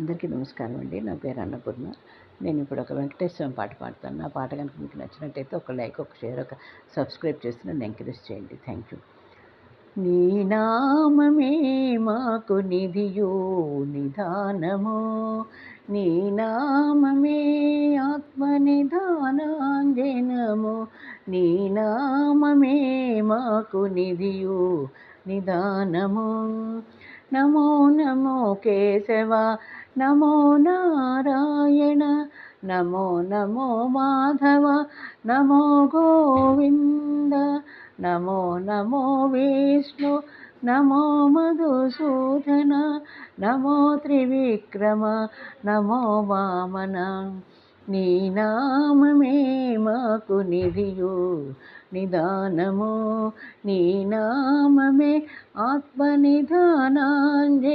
అందరికీ నమస్కారం అండి. నా పేరు అన్నపూర్ణ. నేను ఇప్పుడు ఒక వెంకటేశ్వరం పాట పాడతాను. నా పాట కనుక మీకు నచ్చినట్టయితే ఒక లైక్ ఒక షేర్ ఒక సబ్స్క్రైబ్ చేసి నన్ను ఎంకరేజ్ చేయండి. Thank you. నీ నామమే మాకు నిధియో నిదానము నీ నామమే ఆత్మ నిధానాంజనము. నీ నామమే మాకు నిధియో నిదానము నమో నమో కేశవ నమో నారాయణ నమో నమో మాధవ నమో గోవింద నమో నమో విష్ణు నమో మధుసూదన నమో త్రివిక్రమ నమో వామన. నీ నామమే మాకు నిధియు నిదానము. నీ నామ ಆತ್ಮನಿಧಾನಾಂಜೆ